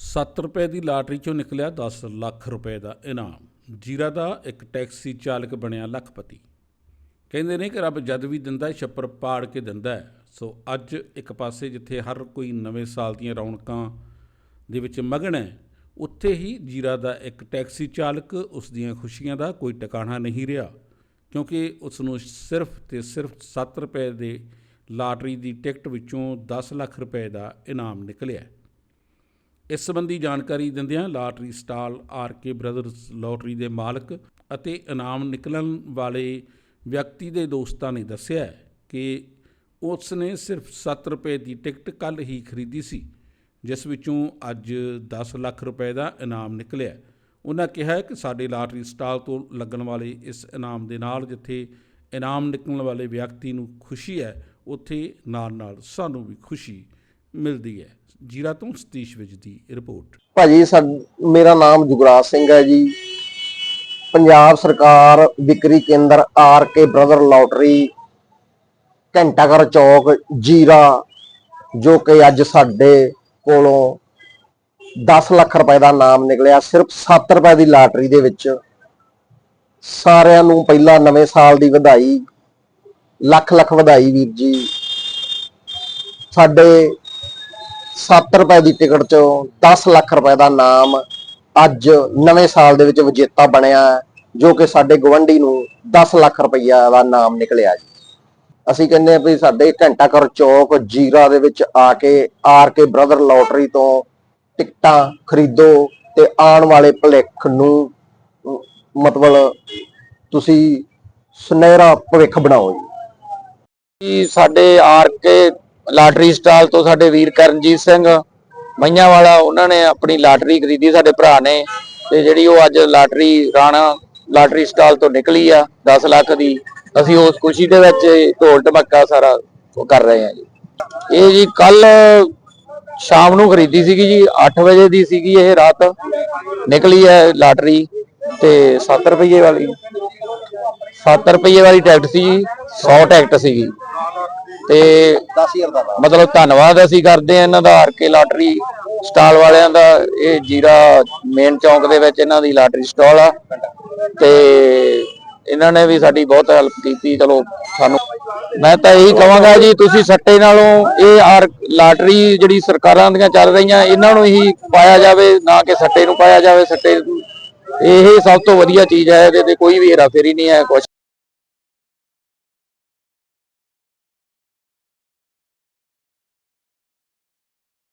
7 ਰੁਪਏ ਦੀ ਲਾਟਰੀ ਚੋਂ ਨਿਕਲਿਆ 10 ਲੱਖ ਰੁਪਏ ਦਾ ਇਨਾਮ। ਜੀਰਾ ਦਾ ਇੱਕ ਟੈਕਸੀ ਚਾਲਕ ਬਣਿਆ ਲੱਖਪਤੀ। ਕਹਿੰਦੇ ਨੇ ਕਿ ਰੱਬ ਜਦ ਵੀ ਦਿੰਦਾ ਛੱਪਰ ਪਾੜ ਕੇ ਦਿੰਦਾ ਸੋ ਅੱਜ ਇੱਕ ਪਾਸੇ ਜਿੱਥੇ ਹਰ ਕੋਈ ਨਵੇਂ ਸਾਲ ਦੀਆਂ ਰੌਣਕਾਂ ਦੇ ਵਿੱਚ ਮਗਨ ਹੈ, ਉੱਥੇ ਹੀ ਜੀਰਾ ਦਾ ਇੱਕ ਟੈਕਸੀ ਚਾਲਕ ਉਸ ਦੀਆਂ ਖੁਸ਼ੀਆਂ ਦਾ ਕੋਈ ਟਿਕਾਣਾ ਨਹੀਂ ਰਿਹਾ। ਕਿਉਂਕਿ ਉਸ ਨੂੰ ਸਿਰਫ ਤੇ ਸਿਰਫ 7 ਰੁਪਏ ਦੇ ਲਾਟਰੀ ਦੀ ਟਿਕਟ ਵਿੱਚੋਂ 10 ਲੱਖ ਰੁਪਏ ਦਾ ਇਨਾਮ ਨਿਕਲਿਆ। ਇਸ ਸੰਬੰਧੀ ਜਾਣਕਾਰੀ ਦਿੰਦਿਆਂ lottery stall, R K brothers lottery ਦੇ ਮਾਲਕ ਅਤੇ ਇਨਾਮ ਨਿਕਲਣ ਵਾਲੇ ਵਿਅਕਤੀ ਦੇ ਦੋਸਤਾਂ ਨੇ ਦੱਸਿਆ ਕਿ ਉਸ ਨੇ ਸਿਰਫ 7 ਰੁਪਏ ਦੀ ਟਿਕਟ ਕੱਲ ਹੀ ਖਰੀਦੀ ਸੀ, ਜਿਸ ਵਿੱਚੋਂ ਅੱਜ 10 ਲੱਖ ਰੁਪਏ ਦਾ ਇਨਾਮ ਨਿਕਲਿਆ। ਉਹਨਾਂ ਕਿਹਾ ਕਿ ਸਾਡੇ ਲਾਟਰੀ ਸਟਾਲ ਤੋਂ ਲੱਗਣ ਵਾਲੇ ਇਸ ਇਨਾਮ ਦੇ ਨਾਲ ਜਿੱਥੇ ਇਨਾਮ ਨਿਕਲਣ ਵਾਲੇ ਵਿਅਕਤੀ ਨੂੰ ਖੁਸ਼ੀ ਹੈ, ਉੱਥੇ ਨਾਲ ਨਾਲ ਸਾਨੂੰ ਵੀ ਖੁਸ਼ੀ ਮਿਲਦੀ ਹੈ। ਜੀਰਾ ਤੋਂ ਸਤੀਸ਼ ਵਿਜ ਦੀ ਰਿਪੋਰਟ। ਭਾਜੀ ਮੇਰਾ ਨਾਮ ਜੁਗਰਾਜ ਸਿੰਘ ਹੈ ਜੀ। ਪੰਜਾਬ ਸਰਕਾਰ ਵਿਕਰੀ ਕੇਂਦਰ ਆਰ ਕੇ ਬ੍ਰਦਰ ਲੋਟਰੀ, ਘੰਟਾਘਰ ਚੌਕ, ਜੀਰਾ, ਜੋ ਕਿ ਅੱਜ ਸਾਡੇ ਕੋਲੋਂ 10 ਲੱਖ ਰੁਪਏ ਦਾ ਨਾਮ ਨਿਕਲਿਆ। ਸਿਰਫ 7 ਰੁਪਏ ਦੀ ਲਾਟਰੀ ਦੇ ਵਿੱਚ ਸਾਰਿਆਂ ਨੂੰ ਪਹਿਲਾਂ ਨਵੇਂ ਸਾਲ ਦੀ ਵਧਾਈ ਲੱਖ ਲੱਖ ਵਧਾਈ ਵੀਰ ਜੀ। ਸਾਡੇ 7 ਰੁਪਏ ਦੀ ਟਿਕਟ ਚੋਂ 10 ਲੱਖ ਰੁਪਏ ਦਾ ਨਾਮ ਅੱਜ ਨਵੇਂ ਸਾਲ ਦੇ ਵਿੱਚ ਵਿਜੇਤਾ ਬਣਿਆ ਜੋ ਕਿ ਸਾਡੇ ਗਵੰਡੀ ਨੂੰ 10 ਲੱਖ ਰੁਪਈਆ ਦਾ ਨਾਮ ਨਿਕਲਿਆ ਜੀ। ਅਸੀਂ ਕਹਿੰਦੇ ਆ ਵੀ ਸਾਡੇ ਘੰਟਾ ਘਰ ਚੌਕ ਜੀਰਾ ਦੇ ਵਿੱਚ ਆ ਕੇ ਆਰ ਕੇ ਬ੍ਰਦਰ ਲੋਟਰੀ ਤੋਂ ਟਿਕਟਾਂ ਖਰੀਦੋ ਤੇ ਆਉਣ ਵਾਲੇ ਭਲੇਖ ਨੂੰ ਮਤਲਬ ਤੁਸੀਂ ਸੁਨਹਿਰਾ ਭਵਿੱਖ ਬਣਾਓ ਜੀ। ਸਾਡੇ ਆਰ ਕੇ ਲਾਟਰੀ ਸਟਾਲ ਤੋਂ ਸਾਡੇ ਵੀਰ ਕਰਨਜੀਤ ਸਿੰਘ ਮਈਆਂ ਵਾਲਾ ਉਹਨਾਂ ਨੇ ਆਪਣੀ ਲਾਟਰੀ ਖਰੀਦੀ, ਸਾਡੇ ਭਰਾ ਨੇ। ਤੇ ਜਿਹੜੀ ਉਹ ਅੱਜ ਲਾਟਰੀ ਰਾਣਾ, ਲਾਟਰੀ ਸਟਾਲ ਤੋਂ ਨਿਕਲੀ ਆ 10 ਲੱਖ ਦੀ। ਅਸੀਂ ਉਸ ਖੁਸ਼ੀ ਦੇ ਵਿੱਚ ਢੋਲ ਢਮੱਕਾ ਸਾਰਾ ਉਹ ਕਰ ਰਹੇ ਹਾਂ ਜੀ। ਇਹ ਜੀ ਕੱਲ ਸ਼ਾਮ ਨੂੰ ਖਰੀਦੀ ਸੀਗੀ ਜੀ 8 ਵਜੇ ਦੀ ਸੀਗੀ ਇਹ ਰਾਤ। ਨਿਕਲੀ ਹੈ ਲਾਟਰੀ ਤੇ 7 ਰੁਪਏ ਵਾਲੀ। 7 ਰੁਪਏ ਵਾਲੀ ਟਿਕਟ ਸੀ ਜੀ 100 ਟਿਕਟ ਸੀਗੀ। ਤੇ 10000 ਦਾ ਮਤਲਬ ਧੰਨਵਾਦ ਅਸੀਂ ਕਰਦੇ ਹਾਂ ਇਹਨਾਂ ਦਾ ਆਰ ਕੇ ਲਾਟਰੀ ਸਟਾਲ ਵਾਲਿਆਂ ਦਾ ਇਹ ਜੀਰਾ ਮੇਨ ਚੌਂਕ ਦੇ ਵਿੱਚ ਇਹਨਾਂ ਦੀ ਲਾਟਰੀ ਸਟਾਲ ਆ। ਤੇ ਇਹਨਾਂ ਨੇ ਵੀ ਸਾਡੀ ਬਹੁਤ ਹੈਲਪ ਕੀਤੀ ਚਲੋ ਸਾਨੂੰ ਮੈਂ ਤਾਂ ਇਹੀ ਕਹਾਂਗਾ ਜੀ ਤੁਸੀਂ ਸੱਟੇ ਨਾਲੋਂ ਇਹ ਆਰ ਲਾਟਰੀ ਜਿਹੜੀ ਸਰਕਾਰਾਂ ਦੀਆਂ ਚੱਲ ਰਹੀਆਂ ਇਹਨਾਂ ਨੂੰ ਹੀ ਪਾਇਆ ਜਾਵੇ ਨਾ ਕਿ ਸੱਟੇ ਨੂੰ ਪਾਇਆ ਜਾਵੇ ਸੱਟੇ ਇਹ ਸਭ ਤੋਂ ਵਧੀਆ ਚੀਜ਼ ਹੈ ਇਹਦੇ ਤੇ ਕੋਈ ਵੀ ਹੇਰਾਫੇਰੀ ਨਹੀਂ ਹੈ ਕੁਛ